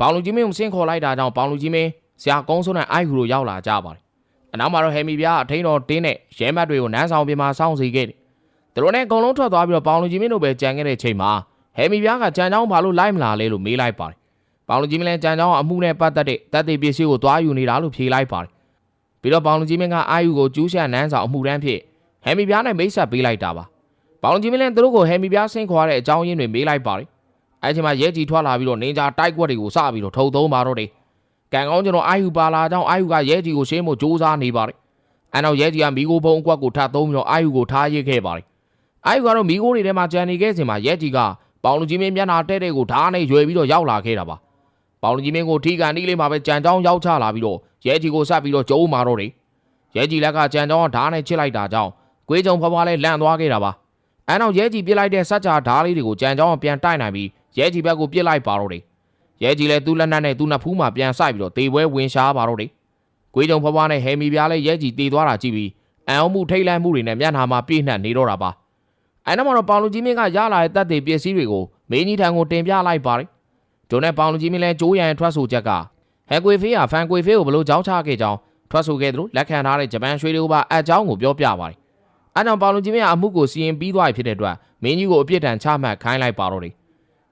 ဘောင်လူကြီးမင်းကိုဆင်းခေါ်လိုက်တာကြောင့်ဘောင်လူကြီးမင်းဆရာကုန်းစုံနဲ့အိုက်ဟူတို့ရောက်လာကြပါတယ်။အနောက်မှာတော့ဟဲမီပြားအထိန်တော်တင်းနဲ့ရဲမတ်တွေကိုနန်းဆောင်ပြင်မှာစောင့်စီခဲ့တယ်။သူတို့နဲ့အကုန်လုံးထွက်သွားပြီးတော့ဘောင်လူကြီးမင်းတို့ပဲကြံခဲ့တဲ့ချိန်မှာဟဲမီပြားကကြံချောင်းဘာလို့လိုက်မလာလဲလို့မေးလိုက်ပါတယ်။ဘောင်လူကြီးမင်းလည်းကြံချောင်းအမှုနဲ့ပတ်သက်တဲ့တပ်တွေပစ္စည်းကိုသွားယူနေတာလို့ဖြေလိုက်ပါတယ်။ပြီးတော့ဘောင်လူကြီးမင်းကအာယူကိုကျူးရှာနန်းဆောင်အမှုတန်းဖြစ်ဟဲမီပြားနဲ့မိတ်ဆက်ပေးလိုက်တာပါ။ဘောင်လူကြီးမင်းလည်းသူတို့ကိုဟဲမီပြားဆင်းခေါ်ရတဲ့အကြောင်းရင်းတွေမေးလိုက်ပါတယ်။ အဲ့ချိန်မှာရဲကြီးထွက်လာပြီးတော့နင်ဂျာတိုက်ကွက်တွေကိုစပြီးတော့ထုံသုံးပါတော့တယ်။ကံကောင်းကျွန်တော်အာယူပါလာကြောင်းအာယူကရဲကြီးကိုရှင်းဖို့စူးစမ်းနေပါတယ်။အဲ့နောက်ရဲကြီးကမိโกဘုံအကွက်ကိုထပ်သုံးပြီးတော့အာယူကိုထားရစ်ခဲ့ပါတယ်။အာယူကတော့မိโกတွေထဲမှာကြံနေခဲ့စဉ်မှာရဲကြီးကပေါင်လူကြီးမင်းမျက်နှာတဲ့တဲ့ကိုဓာတ်နဲ့ရွယ်ပြီးတော့ရောက်လာခဲ့တာပါ။ပေါင်လူကြီးမင်းကိုထိကန်နီးလေးမှာပဲကြံကြောင်းရောက်ချလာပြီးတော့ရဲကြီးကိုဆက်ပြီးတော့ကျုံးမာတော့တယ်။ရဲကြီးလက်ကကြံကြောင်းကဓာတ်နဲ့ချစ်လိုက်တာကြောင့်ကွေးကြုံဖွားဖွားလဲလန့်သွားခဲ့တာပါ။အဲ့နောက်ရဲကြီးပြစ်လိုက်တဲ့စัจ जा ဓာတ်လေးတွေကိုကြံကြောင်းကပြန်တိုက်နိုင်ပြီး ရဲကြီးဘက်ကိုပြစ်လိုက်ပါတော့တယ်။ရဲကြီးလည်းသူ့လက်နက်နဲ့သူ့နှစ်ဖူးမှာပြန်ဆိုင်ပြီးတော့တေပွဲဝင်ရှားပါတော့တယ်။ကွေးကြုံဖွားဖွားနဲ့ဟဲမီပြားလည်းရဲကြီးတေသွားတာကြည့်ပြီးအံအောင်မှုထိတ်လန့်မှုတွေနဲ့မျက်နှာမှာပြည့်နှက်နေတော့တာပါ။အဲနောက်မှာတော့ပေါင်လူကြီးမင်းကရလာတဲ့တပ်တွေပစ္စည်းတွေကိုမင်းကြီးထံကိုတင်ပြလိုက်ပါတယ်။ဒိုနဲ့ပေါင်လူကြီးမင်းလည်းကြိုးရန်ထွက်ဆိုချက်ကဟဲကွေဖေးကဖန်ကွေဖေးကိုဘလို့ကြောင်းချခဲ့ကြောင်းထွက်ဆိုခဲ့သလိုလက်ခံထားတဲ့ဂျပန်ရွှေတွေကိုပါအကြောင်းကိုပြောပြပါတယ်။အဲကြောင့်ပေါင်လူကြီးမင်းကအမှုကိုစီရင်ပြီးသွားပြီဖြစ်တဲ့အတွက်မင်းကြီးကိုအပြစ်ဒဏ်ချမှတ်ခိုင်းလိုက်ပါတော့တယ်။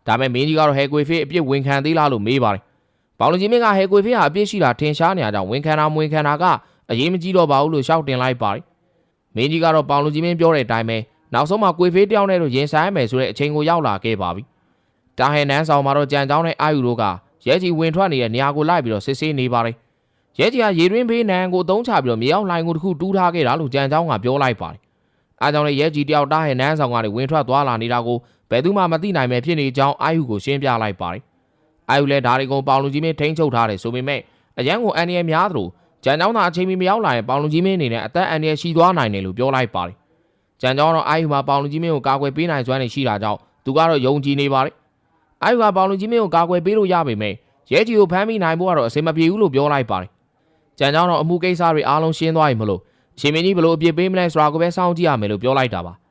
ဒါပေမဲ့မင်းကြီးကတော့ဟဲကွေဖေးအပြစ်ဝန်ခံသေးလားလို့မေးပါတယ်။ဘောင်လူကြီးမင်းကဟဲကွေဖေးဟာအပြစ်ရှိတာထင်ရှားနေကြကြောင်းဝန်ခံတာမဝန်ခံတာကအရေးမကြီးတော့ပါဘူးလို့ရှောက်တင်လိုက်ပါတယ်။မင်းကြီးကတော့ဘောင်လူကြီးမင်းပြောတဲ့အတိုင်းပဲနောက်ဆုံးမှကွေဖေးတယောက်နဲ့တော့ရင်ဆိုင်မယ်ဆိုတဲ့အချိန်ကိုရောက်လာခဲ့ပါပြီ။တာဟဲနန်းဆောင်မှာတော့ကြံကြောင်းနဲ့အာယူတို့ကရဲကြီးဝင်ထွက်နေတဲ့နေရာကိုလိုက်ပြီးတော့စစ်ဆေးနေပါတယ်။ရဲကြီးကရေတွင်းဘေးနန်းကိုအသုံးချပြီးတော့မြေအောင်လှိုင်ကိုတစ်ခုတူးထားခဲ့တာလို့ကြံကြောင်းကပြောလိုက်ပါတယ်။အားကြောင့်လည်းရဲကြီးတယောက်တာဟဲနန်းဆောင်ကနေဝင်ထွက်သွားလာနေတာကို ဘယ်သူမှမသိနိုင်ပဲဖြစ်နေကြောင်းအာယူကိုရှင်းပြလိုက်ပါတယ်။အာယူလည်းဒါတွေကိုပေါင်လူကြီးမင်းထိန်းချုပ်ထားတယ်ဆိုပေမဲ့အရန်ကိုအန်ရများသလိုကြံကြောင်းသာအချိန်မီမရောက်လာရင်ပေါင်လူကြီးမင်းအနေနဲ့အသက်အန္တရာယ်ရှိသွားနိုင်တယ်လို့ပြောလိုက်ပါတယ်။ကြံကြောင်းတော့အာယူမှာပေါင်လူကြီးမင်းကိုကာကွယ်ပေးနိုင်စွမ်းနေရှိတာကြောင့်သူကတော့ယုံကြည်နေပါတယ်။အာယူကပေါင်လူကြီးမင်းကိုကာကွယ်ပေးလို့ရပေမဲ့ရဲကြီးကိုဖမ်းမိနိုင်ဖို့ကတော့အဆင်မပြေဘူးလို့ပြောလိုက်ပါတယ်။ကြံကြောင်းတော့အမှုကိစ္စတွေအားလုံးရှင်းသွားပြီမလို့ရှင်မင်းကြီးဘလို့အပြစ်ပေးမလဲဆိုတာကိုပဲစောင့်ကြည့်ရမယ်လို့ပြောလိုက်တာပါ။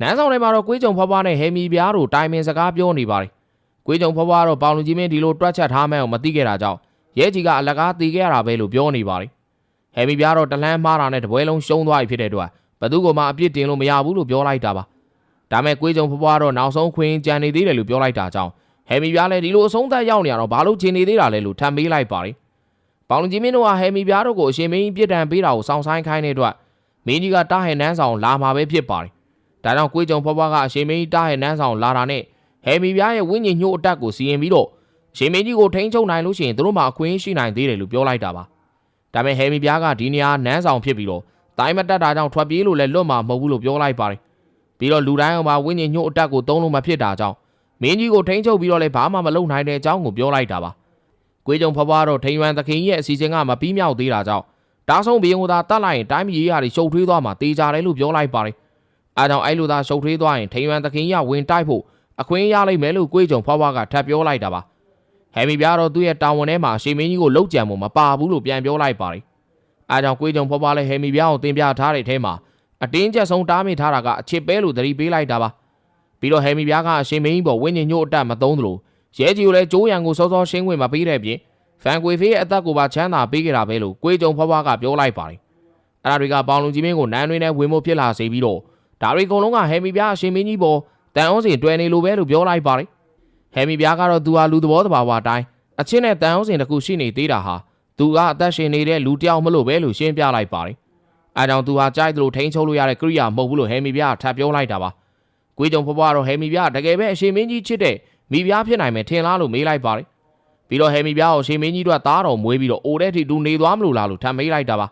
နန်းဆောင်ထဲမှာတော့ကွေးကြုံဖွားဖွားနဲ့ဟဲမီပြားတို့တိုင်ပင်စကားပြောနေပါတယ်။ကွေးကြုံဖွားဖွားတော့ပေါင်လူကြီးမင်းဒီလိုတွက်ချက်ထားမှန်းကိုမသိခဲ့တာကြောင့်ရဲကြီးကအလကားတီးခဲ့ရတာပဲလို့ပြောနေပါတယ်။ဟဲမီပြားတော့တလန်းမှားတာနဲ့တပွဲလုံးရှုံးသွားပြီဖြစ်တဲ့အတွက်ဘသူကမှအပြစ်တင်လို့မရဘူးလို့ပြောလိုက်တာပါ။ဒါမဲ့ကွေးကြုံဖွားဖွားတော့နောက်ဆုံးခွင်ကြံနေသေးတယ်လို့ပြောလိုက်တာကြောင့်ဟဲမီပြားလည်းဒီလိုအဆုံးသတ်ရောက်နေရတော့ဘာလို့ချင်နေသေးတာလဲလို့ထပ်မေးလိုက်ပါတယ်။ပေါင်လူကြီးမင်းတို့ကဟဲမီပြားတို့ကိုအရှင်မင်းပြစ်ဒဏ်ပေးတာကိုစောင့်ဆိုင်ခိုင်းတဲ့အတွက်မင်းကြီးကတားဟဲနန်းဆောင်လာမှာပဲဖြစ်ပါတယ်။ ဒါကြောင့်ကိုကြုံဖွားဖွားကအရှင်မင်းကြီးတားရဲ့နန်းဆောင်လာတာနဲ့ဟဲမီပြားရဲ့ဝိညာဉ်ညှို့အတက်ကိုစီရင်ပြီးတော့အရှင်မင်းကြီးကိုထိန်းချုပ်နိုင်လို့ရှိရင်သူတို့မှအခွင့်အရေးရှိနိုင်သေးတယ်လို့ပြောလိုက်တာပါဒါပေမဲ့ဟဲမီပြားကဒီနေရာနန်းဆောင်ဖြစ်ပြီးတော့တိုင်းမတက်တာကြောင့်ထွက်ပြေးလို့လည်းလွတ်မှာမဟုတ်ဘူးလို့ပြောလိုက်ပါတယ်ပြီးတော့လူတိုင်းအောင်မှာဝိညာဉ်ညှို့အတက်ကိုသုံးလို့မဖြစ်တာကြောင့်မင်းကြီးကိုထိန်းချုပ်ပြီးတော့လည်းဘာမှမလုပ်နိုင်တဲ့အကြောင်းကိုပြောလိုက်တာပါကိုကြုံဖွားဖွားတော့ထိန်ရွမ်သခင်ရဲ့အစီအစဉ်ကမပြီးမြောက်သေးတာကြောင့်တားဆုံးဘီယုံသာတတ်လိုက်ရင်တိုင်းပြည်ရေးရာတွေရှုပ်ထွေးသွားမှာတေးကြတယ်လို့ပြောလိုက်ပါတယ် အားကြောင့်အဲ့လိုသာရှုပ်ထွေးသွားရင်ထိန်ရွမ်သခင်ရဝင်တိုက်ဖို့အခွင့်ရလိမ့်မယ်လို့ကိုကြုံဖွားဖွားကထပ်ပြောလိုက်တာပါဟဲမီပြားတော့သူ့ရဲ့တာဝန်ထဲမှာရှေမင်းကြီးကိုလောက်ကြံမှုမပါဘူးလို့ပြန်ပြောလိုက်ပါတယ်အားကြောင့်ကိုကြုံဖွားဖွားလည်းဟဲမီပြားကိုတင်ပြထားတဲ့အထဲမှာအတင်းကျပ်ဆုံးတားမိထားတာကအချစ်ပဲလို့သတိပေးလိုက်တာပါပြီးတော့ဟဲမီပြားကအရှင်မင်းကြီးပေါ်ဝင်းညင်ညို့အတက်မသုံးသလိုရဲကြီးကိုလည်းကျိုးရံကိုစောစောရှင်းဝင်မပေးတဲ့ပြင်ဖန်ကွေဖေးရဲ့အသက်ကိုပါချမ်းသာပေးခဲ့တာပဲလို့ကိုကြုံဖွားဖွားကပြောလိုက်ပါတယ်အဲ့ဒါတွေကပေါင်လူကြီးမင်းကိုနန်းတွင်းနဲ့ဝင်မှုဖြစ်လာစေပြီးတော့ ဒါတွေအကုန်လုံးကဟဲမီပြားအရှင်မင်းကြီးပေါ်တန်အောင်စင်တွယ်နေလိုပဲလို့ပြောလိုက်ပါတယ်ဟဲမီပြားကတော့သူဟာလူသဘောတဘာဝအတိုင်းအချင်းနဲ့တန်အောင်စင်တစ်ခုရှိနေသေးတာဟာသူကအသက်ရှင်နေတဲ့လူတစ်ယောက်မလို့ပဲလို့ရှင်းပြလိုက်ပါတယ်အဲကြောင့်သူဟာကြိုက်သလိုထိန်းချုပ်လို့ရတဲ့ကိရိယာမဟုတ်ဘူးလို့ဟဲမီပြားကထပ်ပြောလိုက်တာပါကွေးကြုံဖွားဖွားတော့ဟဲမီပြားကတကယ်ပဲအရှင်မင်းကြီးချစ်တဲ့မိပြားဖြစ်နိုင်မယ်ထင်လားလို့မေးလိုက်ပါတယ်ပြီးတော့ဟဲမီပြားကိုအရှင်မင်းကြီးတို့ကသားတော်မွေးပြီးတော့အိုတဲ့ထိတူနေသွားမလို့လားလို့ထပ်မေးလိုက်တာပါ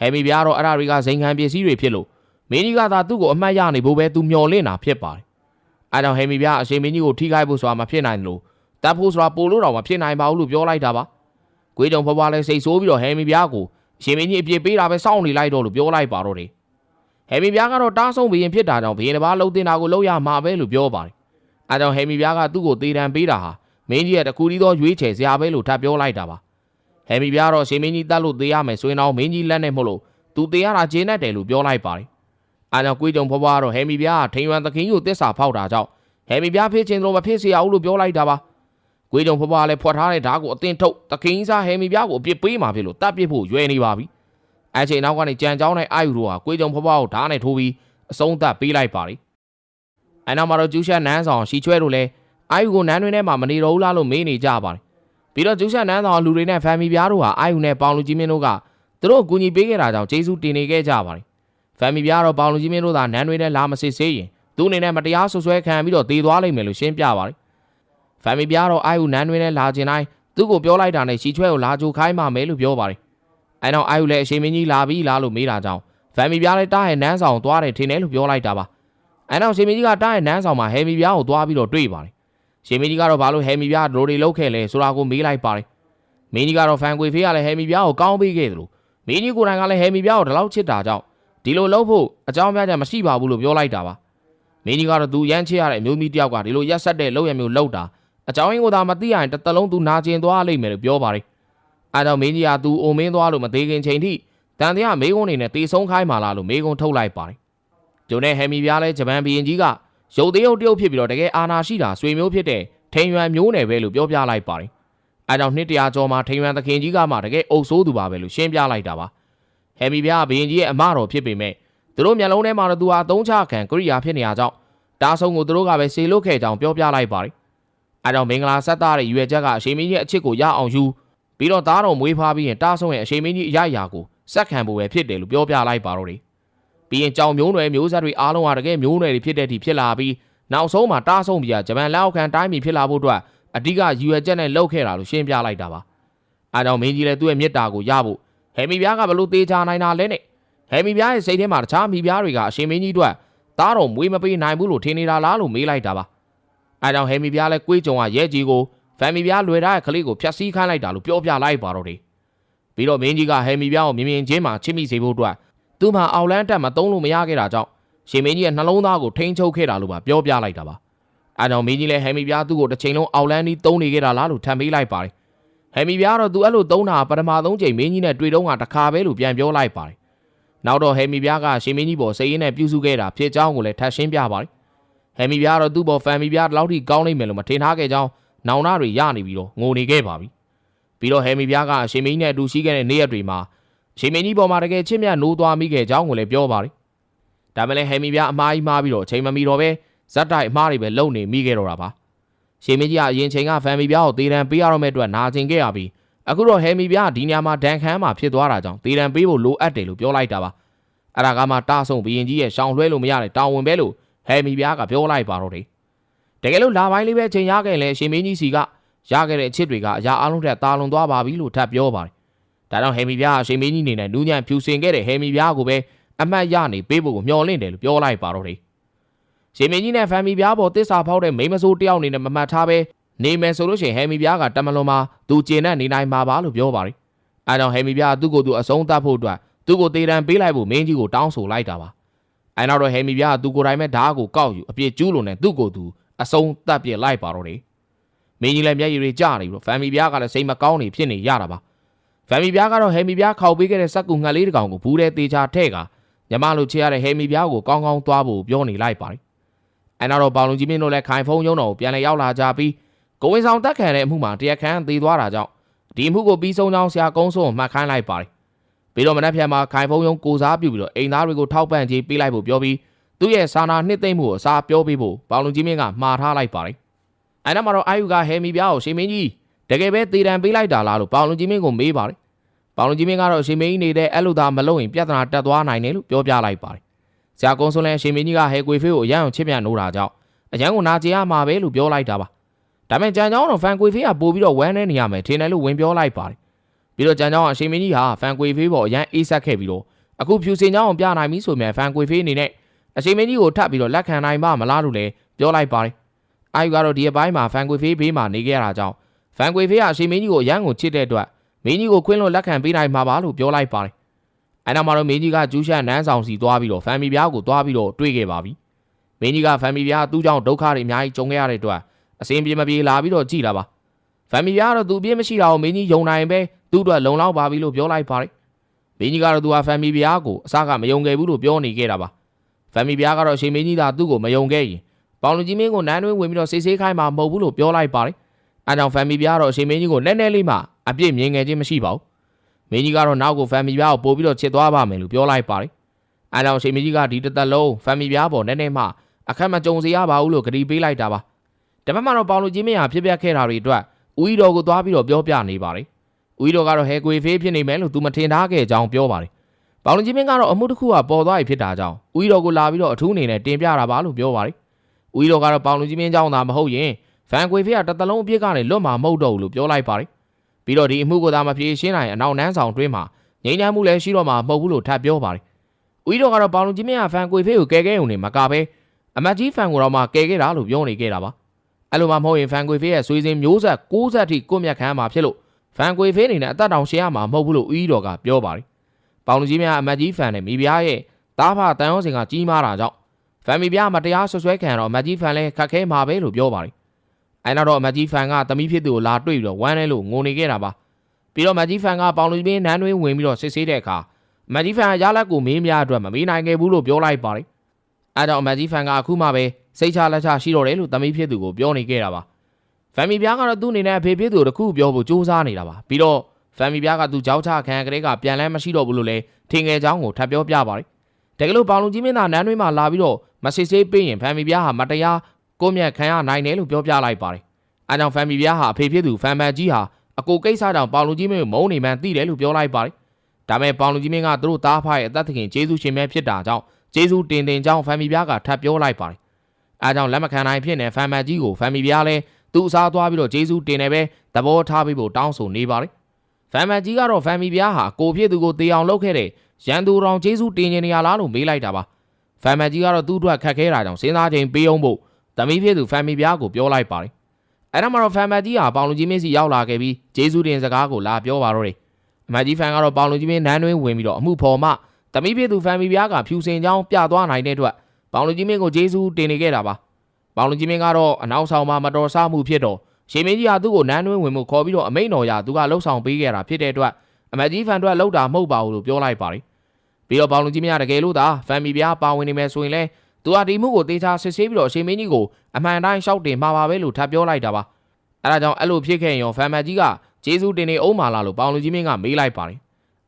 ဟဲမီပြားတော့အဲ့ဒါတွေကဇိမ်ခံပစ္စည်းတွေဖြစ်လို့ မင်းကြီးကသာသူ့ကိုအမှတ်ရနေဖို့ပဲသူမျော်လင့်တာဖြစ်ပါတယ်။အဲကြောင့်ဟေမီပြအရှင်မင်းကြီးကိုထိခိုက်ဖို့ဆိုတာမဖြစ်နိုင်လို့တတ်ဖို့ဆိုတာပို့လို့တော့မဖြစ်နိုင်ပါဘူးလို့ပြောလိုက်တာပါကိုကြုံဖွားဖွားလည်းစိတ်ဆိုးပြီးတော့ဟဲမီပြားကိုအရှင်မင်းကြီးအပြစ်ပေးတာပဲစောင့်နေလိုက်တော့လို့ပြောလိုက်ပါတော့တယ်ဟဲမီပြားကတော့တားဆုံးဘရင်ဖြစ်တာကြောင့်ဘရင်တစ်ပါးလှုပ်တင်တာကိုလှုပ်ရမှာပဲလို့ပြောပါတယ်အဲကြောင့်ဟဲမီပြားကသူ့ကိုတေးတံပေးတာဟာမင်းကြီးရဲ့တကူတီးသောရွေးချယ်စရာပဲလို့ထပ်ပြောလိုက်တာပါဟဲမီပြားတော့ရှင်မင်းကြီးတတ်လို့သေးရမယ်ဆိုရင်တော့မင်းကြီးလက်နဲ့မဟုတ်လို့သူသေးရတာဂျင်းနဲ့တယ်လို့ပြောလိုက်ပါတယ် အဲကြောင့်ကိုကြုံဖွားဖွားကတော့ဟဲမီပြားကထိန်ရွံသခင်ကိုတစ္ဆာဖောက်တာကြောင့်ဟဲမီပြားဖြစ်ခြင်းလို့မဖြစ်စေရဘူးလို့ပြောလိုက်တာပါ။ကိုကြုံဖွားဖွားလည်းဖွက်ထားတဲ့ဓာတ်ကိုအသင်ထုတ်တကင်းစားဟဲမီပြားကိုအပြစ်ပေးမှာဖြစ်လို့တတ်ပစ်ဖို့ရွယ်နေပါပြီ။အဲချိန်နောက်ကနေကြံကြောင်းတဲ့အာယူတို့ဟာကိုကြုံဖွားဖွားကိုဓာတ်နဲ့ထိုးပြီးအဆုံးသတ်ပေးလိုက်ပါလိ။အဲနောက်မှာတော့ကျူးရှက်နန်းဆောင်ရှီချွဲတို့လည်းအာယူကိုနန်းတွင်ထဲမှာမနေတော့ဘူးလားလို့မေးနေကြပါတယ်။ပြီးတော့ကျူးရှက်နန်းဆောင်လူတွေနဲ့ဖမ်မီပြားတို့ဟာအာယူနဲ့ပေါင်လူကြီးမင်းတို့ကသူတို့ကိုကူညီပေးခဲ့တာကြောင့်ကျေးဇူးတင်နေခဲ့ကြပါတယ်။ ဖမ်မီပြားတော့ပေါင်လူကြီးမင်းတို့သာနန်းတွင်ထဲလာမစစ်ဆေးရင်သူအနေနဲ့မတရားဆွဆွဲခံပြီးတော့တည်သွားလိမ့်မယ်လို့ရှင်းပြပါတယ်။ဖမ်မီပြားတော့အာယူနန်းတွင်နဲ့လာကျင်တိုင်းသူ့ကိုပြောလိုက်တာနဲ့ရှီချွဲကိုလာကြိုခိုင်းမှမယ်လို့ပြောပါတယ်။အဲနောက်အာယူလည်းအရှင်မင်းကြီးလာပြီလားလို့မေးတာကြောင့်ဖမ်မီပြားလည်းတားရဲ့နန်းဆောင်သွားတယ်ထင်တယ်လို့ပြောလိုက်တာပါ။အဲနောက်ရှင်မင်းကြီးကတားရဲ့နန်းဆောင်မှာဟဲမီပြားကိုသွားပြီးတော့တွေ့ပါတယ်။ရှင်မင်းကြီးကတော့ဘာလို့ဟဲမီပြားဒလိုတွေလောက်ခဲ့လဲဆိုတာကိုမေးလိုက်ပါတယ်။မင်းကြီးကတော့ဖန်ကွေဖေးကလည်းဟဲမီပြားကိုကောင်းပေးခဲ့တယ်လို့မင်းကြီးကိုယ်တိုင်ကလည်းဟဲမီပြားကိုဒီလောက်ချစ်တာကြောင့် ဒီလိုလုပ်ဖို့အကြောင်းပြချက်မရှိပါဘူးလို့ပြောလိုက်တာပါ။မင်းကြီးကတော့သူရမ်းချစ်ရတဲ့အမျိုးသမီးတယောက်ကဒီလိုရက်ဆက်တဲ့လောက်ရမျိုးလောက်တာအကြောင်းရင်းကိုသာမသိရရင်တစ်သလုံးသူနာကျင်သွားလိမ့်မယ်လို့ပြောပါတယ်။အဲတော့မင်းကြီးကသူအိုမင်းသွားလို့မသေးခင်ချိန်ထိတန်တရားမေကုန်းနေနဲ့တေဆုံးခိုင်းမှလားလို့မေကုန်းထုတ်လိုက်ပါတယ်။ဂျုံနဲ့ဟဲမီပြားလဲဂျပန်ဘီရင်ကြီးကရုပ်သေးရုပ်တရုပ်ဖြစ်ပြီးတော့တကယ်အာနာရှိတာဆွေမျိုးဖြစ်တဲ့ထိန်ရွမ်မျိုးနယ်ပဲလို့ပြောပြလိုက်ပါတယ်။အဲကြောင့်နှစ်တရာကျော်မှာထိန်ရွမ်သခင်ကြီးကမှတကယ်အုပ်ဆိုးသူပါပဲလို့ရှင်းပြလိုက်တာပါ။ ဟဲမီပြားကဘီရင်ကြီးရဲ့အမတော်ဖြစ်ပေမဲ့သူတို့မျက်လုံးထဲမှာတော့သူဟာသုံးချခံကရိယာဖြစ်နေရကြောင်းတားဆုံးကိုသူတို့ကပဲစေလွတ်ခဲ့ကြောင်းပြောပြလိုက်ပါတယ်။အဲကြောင့်မင်္ဂလာဆက်သားတဲ့ရွယ်ချက်ကအရှိမင်းကြီးရဲ့အချစ်ကိုရအောင်ယူပြီးတော့သားတော်မွေးဖွားပြီးရင်တားဆုံးရဲ့အရှိမင်းကြီးအရရာကိုစက်ခံဖို့ပဲဖြစ်တယ်လို့ပြောပြလိုက်ပါတော့တယ်။ပြီးရင်ကြောင်မျိုးနွယ်မျိုးဆက်တွေအားလုံးဟာတကယ်မျိုးနွယ်တွေဖြစ်တဲ့အထိဖြစ်လာပြီးနောက်ဆုံးမှာတားဆုံးပြီးကဂျပန်လက်အောက်ခံတိုင်းပြည်ဖြစ်လာဖို့အတွက်အဓိကရွယ်ချက်နဲ့လှုပ်ခဲ့တာလို့ရှင်းပြလိုက်တာပါ။အဲကြောင့်မင်းကြီးလည်းသူ့ရဲ့မေတ္တာကိုရဖို့ ဟဲမီပြားကဘလို့သေးချာနိုင်တာလဲနဲ့ဟဲမီပြားရဲ့စိတ်ထဲမှာတခြားမိပြားတွေကအရှင်မင်းကြီးတို့သားတော်မွေးမပေးနိုင်ဘူးလို့ထင်နေတာလားလို့မေးလိုက်တာပါ။အဲကြောင့်ဟဲမီပြားလဲကွေးကြုံကရဲကြီးကိုဖမ်မီပြားလွယ်ထားတဲ့ကလေးကိုဖျက်ဆီးခိုင်းလိုက်တာလို့ပြောပြလိုက်ပါတော့တယ်။ပြီးတော့မင်းကြီးကဟဲမီပြားကိုမြင်မြင်ချင်းမှချစ်မိစေဖို့အတွက်သူ့မှာအောက်လန်းတက်မသုံးလို့မရခဲ့တာကြောင့်ရှင်မင်းကြီးရဲ့နှလုံးသားကိုထိန်းချုပ်ခဲ့တာလို့ပါပြောပြလိုက်တာပါ။အဲကြောင့်မင်းကြီးလဲဟဲမီပြားသူ့ကိုတစ်ချိန်လုံးအောက်လန်းကြီးသုံးနေခဲ့တာလားလို့ထံပေးလိုက်ပါတယ်။ ဟဲမီပြားတော့သူအဲ့လိုသုံးတာပထမဆုံးချိန်မင်းကြီးနဲ့တွေ့တော့ကတစ်ခါပဲလို့ပြန်ပြောလိုက်ပါတယ်။နောက်တော့ဟဲမီပြားကရှင်မင်းကြီးပေါ်စိတ်ရင်းနဲ့ပြုစုခဲ့တာဖြစ်ကြောင်းကိုလည်းထပ်ရှင်းပြပါတယ်။ဟယ်မီပြားတော့သူ့ဘော်ဖန်မီပြားဒီလောက်ထိကောင်းနိုင်မယ်လို့မထင်ထားခဲ့ကြောင်းနောင်နာတွေရနေပြီးတော့ငိုနေခဲ့ပါပြီပြီးတော့ဟယ်မီပြားကအရှင်မင်းကြီးနဲ့အတူရှိခဲ့တဲ့နေ့ရက်တွေမှာအရှင်မင်းကြီးပေါ်မှာတကယ်ချစ်မြတ်နိုးသွားမိခဲ့ကြောင်းကိုလည်းပြောပါတယ်ဒါပေမဲ့လည်းဟယ်မီပြားအမားကြီးမှားပြီးတော့အချိန်မမီတော့ပဲဇက်တိုက်အမားတွေပဲလုံနေမိခဲ့တော့တာပါ ရှင်မင်းကြီးကအရင်ချိန်ကဖန်မီပြားကိုတေးတံပေးရတော့မဲ့အတွက်နာကျင်ခဲ့ရပြီးအခုတော့ဟယ်မီပြားကဒီညမှာဒန်ခမ်းမှာဖြစ်သွားတာကြောင့်တေးတံပေးဖို့လိုအပ်တယ်လို့ပြောလိုက်တာပါအဲ့ဒါကမှတားဆုံဘီရင်ကြီးရဲ့ရှောင်လွှဲလို့မရတဲ့တောင်းဝင်ပဲလို့ဟဲမီပြားကပြောလိုက်ပါတော့တယ်တကယ်လို့လာပိုင်းလေးပဲချိန်ရခဲ့လဲရှင်မင်းကြီးစီကရခဲ့တဲ့အချစ်တွေကအရာအလုံးထက်တာလွန်သွားပါပြီလို့ထပ်ပြောပါတယ်ဒါကြောင့်ဟဲမီပြားကရှင်မင်းကြီးနေနဲ့နူးညံ့ဖြူစင်ခဲ့တဲ့ဟဲမီပြားကိုပဲအမှတ်ရနေပေးဖို့ကိုမျှော်လင့်တယ်လို့ပြောလိုက်ပါတော့တယ် ရှင်မင်းကြီးနဲ့ဖန်မီပြားပေါ်တစ္ဆာဖောက်တဲ့မိန်းမစိုးတယောက်အနေနဲ့မမှတ်ထားပဲနေမယ်ဆိုလို့ရှိရင်ဟဲမီပြားကတမလွန်မှာသူကျင်နဲ့နေနိုင်မှာပါလို့ပြောပါတယ်အဲကြောင့်ဟဲမီပြားကသူ့ကိုယ်သူအဆုံးသတ်ဖို့အတွက်သူ့ကိုတေးတံပေးလိုက်ဖို့မင်းကြီးကိုတောင်းဆိုလိုက်တာပါအဲနောက်တော့ဟဲမီပြားကသူကိုယ်တိုင်ပဲဓာတ်ကိုကောက်ယူအပြစ်ကျူးလွန်တဲ့သူ့ကိုယ်သူအဆုံးသတ်ပြစ်လိုက်ပါတော့တယ်မင်းကြီးလည်းမျက်ရည်တွေကျနေပြီးတော့ဖန်မီပြားကလည်းစိတ်မကောင်းနေဖြစ်နေရတာပါဖန်မီပြားကတော့ဟဲမီပြားခောက်ပေးခဲ့တဲ့စက်ကူငှက်လေးတစ်ကောင်ကိုဘူးတဲ့တေချာထဲ့ကညမလိုချေရတဲ့ဟဲမီပြားကိုကောင်းကောင်းသွားဖို့ပြောနေလိုက်ပါတယ် အဲနောက်တော့ပေါလုံကြီးမင်းတို့လည်းခိုင်ဖုံးရုံတော်ကိုပြန်လည်ရောက်လာကြပြီးကိုဝင်ဆောင်တက်ခံတဲ့အမှုမှာတရားခံသေသွားတာကြောင့်ဒီအမှုကိုပြီးဆုံးကြောင်းဆရာကုန်းစိုးကိုမှတ်ခိုင်းလိုက်ပါတယ်ပြီးတော့မနက်ဖြန်မှာခိုင်ဖုံးရုံကိုစားပြုပြီးတော့အိမ်သားတွေကိုထောက်ပံ့ကြေးပေးလိုက်ဖို့ပြောပြီးသူ့ရဲ့စာနာနှစ်သိမ့်မှုကိုအစားပြောပေးဖို့ပေါလုံကြီးမင်းကမှားထားလိုက်ပါတယ်အဲနောက်မှာတော့အာယူကဟဲမီပြားကိုရှင်မင်းကြီးတကယ်ပဲသေတံပေးလိုက်တာလားလို့ပေါလုံကြီးမင်းကိုမေးပါတယ်ပေါလုံကြီးမင်းကတော့ရှင်မင်းကြီးနေတဲ့အဲ့လိုသာမလုပ်ရင်ပြဿနာတက်သွားနိုင်တယ်လို့ပြောပြလိုက်ပါတယ် ဆရာကုန်းစိုးလည်းရှင်မင်းကြီးကဟဲကွေဖေးကိုအရန်အောင်ချစ်မြတ်နိုးတာကြောင့်အရန်ကိုနာကျင်ရမှာပဲလို့ပြောလိုက်တာပါဒါပေမဲ့ကြံကြောင်းတော့ဖန်ကွေဖေးကပို့ပြီးတော့ဝမ်းနေနေရမယ်ထင်တယ်လို့ဝင်ပြောလိုက်ပါတယ်ပြီးတော့ကြံကြောင်းကအရှင်မင်းကြီးဟာဖန်ကွေဖေးပေါ်အရန်အေးဆက်ခဲ့ပြီးတော့အခုဖြူစင်ကြောင်းအောင်ပြနိုင်ပြီဆိုမြဲဖန်ကွေဖေးအနေနဲ့အရှင်မင်းကြီးကိုထပ်ပြီးတော့လက်ခံနိုင်ပါမလားလို့လည်းပြောလိုက်ပါတယ်အာယူကတော့ဒီအပိုင်းမှာဖန်ကွေဖေးဘေးမှာနေခဲ့ရတာကြောင့်ဖန်ကွေဖေးကအရှင်မင်းကြီးကိုအရန်ကိုချစ်တဲ့အတွက်မင်းကြီးကိုခွင်းလွတ်လက်ခံပေးနိုင်မှာပါလို့ပြောလိုက်ပါတယ် အဲနောက်မှာတော့မင်းကြီးကကျူးရှန်နန်းဆောင်စီသွားပြီးတော့ဖန်မီပြားကိုသွားပြီးတော့တွေ့ခဲ့ပါပြီမင်းကြီးကဖန်မီပြားသူ့ကြောင့်ဒုက္ခတွေအများကြီးကြုံခဲ့ရတဲ့အတွက်အစင်ပြေမပြေလာပြီးတော့ကြည်လာပါဖန်မီပြားကတော့သူအပြစ်မရှိတာကိုမင်းကြီးယုံနိုင်ပဲသူ့အတွက်လုံလောက်ပါပြီလို့ပြောလိုက်ပါတယ်မင်းကြီးကတော့သူဟာဖန်မီပြားကိုအစကမယုံခဲ့ဘူးလို့ပြောနေခဲ့တာပါဖန်မီပြားကတော့အရှင်မင်းကြီးသာသူ့ကိုမယုံခဲ့ရင်ပေါင်လူကြီးမင်းကိုနန်းတွင်းဝင်ပြီးတော့စစ်ဆေးခိုင်းမှာမဟုတ်ဘူးလို့ပြောလိုက်ပါတယ်အဲကြောင့်ဖန်မီပြားကတော့အရှင်မင်းကြီးကိုနည်းနည်းလေးမှအပြစ်မြင်ငယ်ခြင်းမရှိပါဘူး မင်းကြီးကတော့နောက်ကိုဖန်မီပြားကိုပို့ပြီးတော့ချစ်သွားပါမယ်လို့ပြောလိုက်ပါတယ်အဲကြောင့်အရှင်မင်းကြီးကဒီတစ်သက်လုံးဖန်မီပြားပေါ်နည်းနည်းမှအခက်မကြုံစေရပါဘူးလို့ကတိပေးလိုက်တာပါတပတ်မှတော့ပေါင်လူကြီးမင်းဟာဖြစ်ပျက်ခဲ့တာတွေအတွက်ဦးကြီးတော်ကိုသွားပြီးတော့ပြောပြနေပါတယ်ဦးကြီးတော်ကတော့ဟဲကွေဖေးဖြစ်နေမယ်လို့သူမထင်ထားခဲ့ကြောင်းပြောပါတယ်ပေါင်လူကြီးမင်းကတော့အမှုတစ်ခုကပေါ်သွားပြီဖြစ်တာကြောင့်ဦးကြီးတော်ကိုလာပြီးတော့အထူးအနေနဲ့တင်ပြတာပါလို့ပြောပါတယ်ဦးကြီးတော်ကတော့ပေါင်လူကြီးမင်းကြောင့်သာမဟုတ်ရင်ဖန်ကွေဖေးကတစ်သလုံးအပြစ်ကနေလွတ်မှာမဟုတ်တော့ဘူးလို့ပြောလိုက်ပါတယ် ပြီးတော့ဒီအမှုကိုသာမဖြေရှင်းနိုင်အနောက်နန်းဆောင်တွင်းမှာငြိမ်းချမ်းမှုလည်းရှိတော့မှာမဟုတ်ဘူးလို့ထပ်ပြောပါတယ်ဦးကြီးတော်ကတော့ပေါင်လူကြီးမင်းကဖန်ကွေဖေးကိုကဲကဲုံနေမကပဲအမတ်ကြီးဖန်ကိုတော့မှကဲခဲ့တာလို့ပြောနေခဲ့တာပါအဲ့လိုမှမဟုတ်ရင်ဖန်ကွေဖေးရဲ့ဆွေစဉ်မျိုးဆက်60ထိကိုမြတ်ခမ်းမှာဖြစ်လို့ဖန်ကွေဖေးအနေနဲ့အသက်တောင်ရှင်းရမှာမဟုတ်ဘူးလို့ဦးကြီးတော်ကပြောပါတယ်ပေါင်လူကြီးများအမတ်ကြီးဖန်နဲ့မိဖုရားရဲ့တားဖတန်ရောစင်ကကြီးမားတာကြောင့်ဖန်မိဖုရားမတရားဆွဆွဲခံတော့အမတ်ကြီးဖန်လည်းခက်ခဲမှာပဲလို့ပြောပါတယ် အဲနောက်တော့အမတ်ကြီးဖန်ကသမီးဖြစ်သူကိုလာတွေ့ပြီးတော့ဝမ်းလဲလို့ငိုနေခဲ့တာပါပြီးတော့အမတ်ကြီးဖန်ကပေါင်လူကြီးနန်းတွင်းဝင်ပြီးတော့စစ်ဆေးတဲ့အခါအမတ်ကြီးဖန်ကရလက်ကိုမေးမြအတွက်မမေးနိုင်ခဲ့ဘူးလို့ပြောလိုက်ပါတယ်အဲကြောင့်အမတ်ကြီးဖန်ကအခုမှပဲစိတ်ချလက်ချရှိတော့တယ်လို့သမီးဖြစ်သူကိုပြောနေခဲ့တာပါဖန်မီပြားကတော့သူ့အနေနဲ့အဖေဖြစ်သူကိုတခုပြောဖို့စူးစမ်းနေတာပါပြီးတော့ဖန်မီပြားကသူ့ကြောက်ချခံကလေးကပြန်လဲမရှိတော့ဘူးလို့လည်းထင်ငယ်ချောင်းကိုထပ်ပြောပြပါတယ်တကယ်လို့ပေါင်လူကြီးမင်းသားနန်းတွင်းမှာလာပြီးတော့မစစ်ဆေးပေးရင်ဖန်မီပြားဟာမတရား ကိုမြတ်ခံရနိုင်တယ်လို့ပြောပြလိုက်ပါတယ်အဲကြောင့်ဖန်မီပြားဟာအဖေဖြစ်သူဖန်မန်ကြီးဟာအကိုကိစ္စကြောင့်ပေါင်လူကြီးမင်းကိုမုန်းနေမှန်းသိတယ်လို့ပြောလိုက်ပါတယ်ဒါမဲ့ပေါင်လူကြီးမင်းကသူတို့သားဖရဲ့အသက်သခင်ကျေးဇူးရှင်ပဲဖြစ်တာကြောင့်ကျေးဇူးတင်တင်ကြောင်းဖန်မီပြားကထပ်ပြောလိုက်ပါတယ်အဲကြောင့်လက်မခံနိုင်ဖြစ်နေဖန်မန်ကြီးကိုဖန်မီပြားလည်းသူ့အစားသွားပြီးတော့ဂျေဇူးတင်နေပဲသဘောထားပြီးဖို့တောင်းဆိုနေပါတယ်။ဖန်မန်ကြီးကတော့ဖန်မီပြားဟာကိုဖြစ်သူကိုတေအောင်လုပ်ခဲ့တဲ့ရန်သူတော်ဂျေဇူးတင်နေရလားလို့မေးလိုက်တာပါ။ဖန်မန်ကြီးကတော့သူ့အတွက်ခက်ခဲတာကြောင့်စဉ်းစားချိန်ပေးအောင်ဖို့ သမီးဖြစ်သူဖန်မီပြားကိုပြောလိုက်ပါတယ်။အဲ့ဒါမှတော့ဖန်မန်ကြီးဟာပေါင်လူကြီးမင်းစီရောက်လာခဲ့ပြီးဂျေဇူးတင်စကားကိုလာပြောပါတော့တယ်။အမကြီးဖန်ကတော့ပေါင်လူကြီးမင်းနန်းတွင်းဝင်ပြီးတော့အမှုဖော်မှသမီးဖြစ်သူဖန်မီပြားကဖြူစင်ချောင်းပြသွားနိုင်တဲ့အတွက်ပေါင်လူကြီးမင်းကိုဂျေဇူးတင်နေခဲ့တာပါ။ပေါင်လူကြီးမင်းကတော့အနောက်ဆောင်မှာမတော်ဆမှုဖြစ်တော့ရှင်မင်းကြီးဟာသူ့ကိုနန်းတွင်းဝင်မှုခေါ်ပြီးတော့အမိန့်တော်ရသူကလှုပ်ဆောင်ပေးခဲ့တာဖြစ်တဲ့အတွက်အမတ်ကြီးဖန်အတွက်လှုပ်တာမဟုတ်ပါဘူးလို့ပြောလိုက်ပါတယ်ပြီးတော့ပေါင်လူကြီးမရတကယ်လို့သာဖန်မီပြားပါဝင်နေမယ်ဆိုရင်လဲ သူဟာဒီမှုကိုတေချာစစ်ဆေးပြီးတော့ရှင်မင်းကြီးကိုအမှန်တိုင်းရှောက်တင်မှာပါပဲလို့ထပ်ပြောလိုက်တာပါအဲဒါကြောင့်အဲ့လိုဖြစ်ခဲ့ရင်ရောဖန်မတ်ကြီးကဂျေဇူးတင်နေအောင်မာလာလို့ပေါင်လူကြီးမင်းကမေးလိုက်ပါတယ်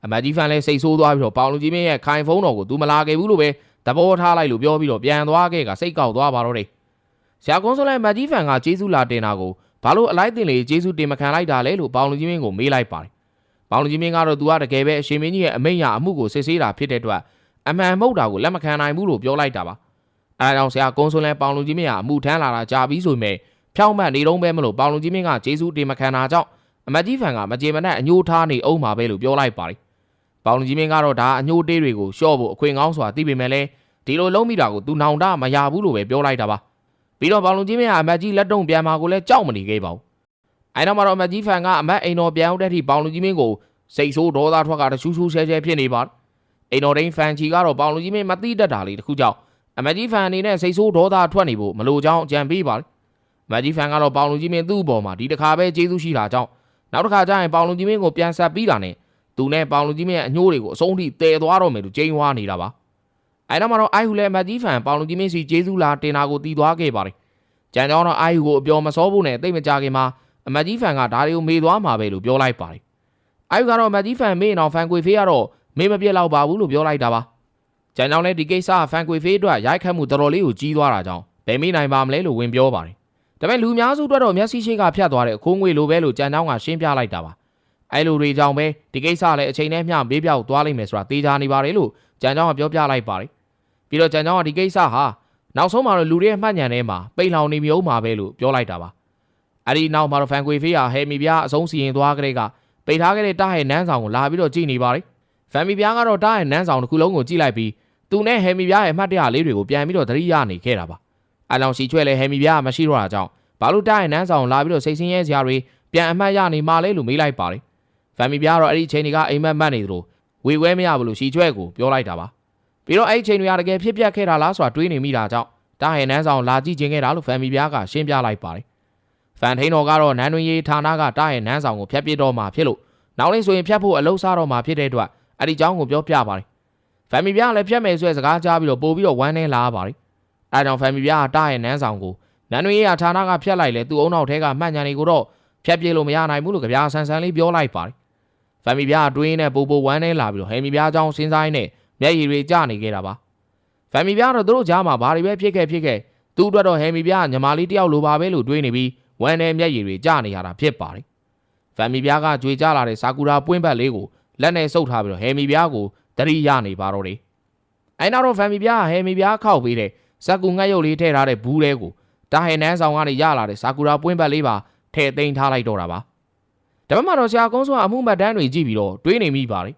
အမတ်ကြီးဖန်လဲစိတ်ဆိုးသွားပြီးတော့ပေါင်လူကြီးမင်းရဲ့ခိုင်ဖုန်းတော်ကိုသူမလာခဲ့ဘူးလို့ပဲသဘောထားလိုက်လို့ပြောပြီးတော့ပြန်သွားခဲ့ကစိတ်ကောက်သွားပါတော့တယ်ဆရာကွန်ဆိုလိုင်မတ်ကြီးဖန်ကဂျေဇူးလာတင်တာကိုဘာလို့အလိုက်တင်လေဂျေစုတင်မခံလိုက်တာလဲလို့ပေါင်လူကြီးမင်းကိုမေးလိုက်ပါတယ်။ပေါင်လူကြီးမင်းကတော့သူကတကယ်ပဲအရှင်မင်းကြီးရဲ့အမိန့်ရအမှုကိုစစ်ဆေးတာဖြစ်တဲ့အတွက်အမှန်မဟုတ်တာကိုလက်မခံနိုင်ဘူးလို့ပြောလိုက်တာပါ။ အဲဒါကြောင့်ဆရာကွန်ဆိုလဲပေါင်လူကြီးမင်းကအမှုထမ်းလာတာကြာပြီဆိုပေမဲ့ဖြောင်းမှတ်နေတော့ပဲမလို့ပေါင်လူကြီးမင်းကဂျေစုတင်မခံတာကြောင့်အမတ်ကြီးဖန်ကမကြေမနက်အညှိုးထားနေအောင်ပါပဲလို့ပြောလိုက်ပါတယ်။ပေါင်လူကြီးမင်းကတော့ဒါအညှိုးတေးတွေကိုရှော့ဖို့အခွင့်ကောင်းစွာသိပေမဲ့လည်းဒီလိုလုံးမိတာကိုသူနောင်တမရဘူးလို့ပဲပြောလိုက်တာပါ။ပြီးတော့ဘောင်လုံးကြီးမင်းကအမတ်ကြီးလက်တုံပြန်มาကိုလည်းကြောက်မနေခဲ့ပါဘူးအဲနောက်မှာတော့အမတ်ကြီးဖန်ကအမတ်အိမ်တော်ပြန်ရောက်တဲ့အထိပေါင်လူကြီးမင်းကိုစိတ်ဆိုးဒေါသထွက်ကတချူးချူးဆဲဆဲဖြစ်နေပါအိမ်တော်ဒိန်ဖန်ချီကတော့ပေါင်လူကြီးမင်းမသိတတ်တာလေးတခုကြောင့် အမတ်ကြီးဖန်အနေနဲ့စိတ်ဆိုးဒေါသထွက်နေဖို့မလိုကြောင်းကြံပေးပါအမတ်ကြီးဖန်ကတော့ပေါင်လူကြီးမင်းသူ့အပေါ်မှာဒီတစ်ခါပဲကျေးဇူးရှိတာကြောင့်နောက်တစ်ခါကျရင်ပေါင်လူကြီးမင်းကိုပြန်ဆက်ပြီးတာနဲ့သူနဲ့ပေါင်လူကြီးမင်းရဲ့အညှိုးတွေကိုအဆုံးထိတည်သွားတော့မယ်လို့ကြိမ်းဝါနေတာပါအဲနောက်မှာတော့အိုင်ဟူလည်းအမတ်ကြီးဖန်ပေါင်လူကြီးမင်းစီကျေးဇူးလာတင်တာကိုတည်သွားခဲ့ပါတယ်ကြံကြောင်းတော့အိုင်ဟူကိုအပျော်မစောဖို့နဲ့တိတ်မကြခင်မှာအမတ်ကြီးဖန်ကဒါတွေကိုမေးသွားမှာပဲလို့ပြောလိုက်ပါတယ်။အာယူကတော့အမတ်ကြီးဖန်မေးအောင်ဖန်ကွေဖေးကတော့မေးမပြစ်တော့ပါဘူးလို့ပြောလိုက်တာပါ။ ကြံကြောင်လည်းဒီကိစ္စဖန်ကွေဖေးအတွက်ရိုက်ခတ်မှုတော်တော်လေးကိုကြီးသွားတာကြောင့်ဘယ်မေးနိုင်ပါမလဲလို့ဝင်ပြောပါတယ်။ဒါပေမဲ့လူများစုအတွက်တော့မျက်စိရှိကဖြတ်သွားတဲ့အခိုးငွေလိုပဲလို့ကြံကြောင်ကရှင်းပြလိုက်တာပါ။အဲလိုတွေကြောင့်ပဲဒီကိစ္စလည်းအချိန်နဲ့မျှမေးပြောက်သွားလိမ့်မယ်ဆိုတာသိကြနေပါတယ်လို့ကြံကြောင်ကပြောပြလိုက်ပါတယ်။ပြီးတော့ကြံကြောင်ကဒီကိစ္စဟာနောက်ဆုံးမှာတော့လူတွေရဲ့မှတ်ဉာဏ်ထဲမှာပိတ်လောင်နေမျိုးမှာပဲလို့ပြောလိုက်တာပါအဲ့ဒီနောက်မှာတော့ဖန်ကွေဖေးဟာဟဲမီပြားအဆုံးစီရင်သွားကြတဲ့ကပိတ်ထားခဲ့တဲ့တားရဲ့နန်းဆောင်ကိုလာပြီးတော့ကြည့်နေပါတယ်ဖန်မီပြားကတော့တားရဲ့နန်းဆောင်တစ်ခုလုံးကိုကြည့်လိုက်ပြီး သူနဲ့ဟဲမီပြားရဲ့အမှတ်တရလေးတွေကိုပြန်ပြီးတော့သတိရနေခဲ့တာပါအလောင်ရှိချွဲလဲဟဲမီပြားမရှိတော့တာကြောင့်ဘာလို့တားရဲ့နန်းဆောင်လာပြီးတော့စိတ်ဆင်းရဲစရာတွေပြန်အမှတ်ရနေမှလဲလို့မေးလိုက်ပါတယ်ဖမ်မီပြားတော့အဲ့ဒီအချိန်တွေကအိမ်မက်မက်နေသလိုဝေဝဲမရဘူးလို့ရှိချွဲကိုပြောလိုက်တာပါပြီးတော့အဲ့ဒီအချိန်တွေကတကယ်ဖြစ်ပျက်ခဲ့တာလားဆိုတာတွေးနေမိတာကြောင့်တားရဲ့နန်းဆောင်လာကြည့်ခြင်းခဲ့တာလို့ဖမ်မီပြားကရှင်းပြလိုက်ပါတယ်ဖန်ထိန်တော်ကတော့နန်းတွင်ရေးဌာနကတားရဲ့နန်းဆောင်ကိုဖျက်ပစ်တော့မှဖြစ်လို့နောက်လေးဆိုရင်ဖျက်ဖို့အလုံးစားတော့မှဖြစ်တဲ့အတွက်အဲ့ဒီအကြောင်းကိုပြောပြပါတယ် ဖမ်မီပြားလည်းဖျက်မယ်ဆိုတဲ့စကားကြားပြီးတော့ပို့ပြီးတော့ဝမ်းနေလာပါတယ်အဲဒါကြောင့်ဖမ်မီပြားကတားရဲ့နန်းဆောင်ကိုနန်းတွင်ရေးဌာနကဖျက်လိုက်လေသူ့အုံနောက်ထဲကမှတ်ညာတွေကိုတော့ဖျက်ပြစ်လို့မရနိုင်ဘူးလို့ကြပြာဆန်ဆန်လေးပြောလိုက်ပါတယ်ဖမ်မီပြားအတွင်းနဲ့ပို့ပို့ဝမ်းနေလာပြီးတော့ဟဲမီပြားအကြောင်းစဉ်းစားရင်းနဲ့မျက်ရည်တွေကျနေခဲ့တာပါဖမ်မီပြားတော့သူတို့ကြားမှာဘာတွေပဲဖြစ်ခဲ့ဖြစ်ခဲ့သူ့အတွက်တော့ဟဲမီပြားညီမလေးတယောက်လိုပါပဲလို့တွေးနေပြီးဝမ်းနေမျက်ရည်တွေကျနေရတာဖြစ်ပါတယ်ဖမ်မီပြားကကြွေကြလာတဲ့ဆာကူရာပွင့်ဘက်လေးကိုလက်နဲ့ဆုပ်ထားပြီးတော့ဟဲမီပြားကို တတိရနေပါတော့တယ်အဲနောက်တော့ဖမ်မီပြားဟဲမီပြားခောက်ပေးတဲ့ဇက်ကူငှက်ရုပ်လေးထည့်ထားတဲ့ဘူးတဲကိုတာဟဲနန်းဆောင်ကနေရလာတဲ့ဆာကူရာပွင့်ဘက်လေးပါထည့်သိမ်းထားလိုက်တော့တာပါဒါပေမဲ့တော့ဆရာကုန်းစုကအမှုမှတ်တမ်းတွေကြည့်ပြီးတော့တွေးနေမိပါတယ်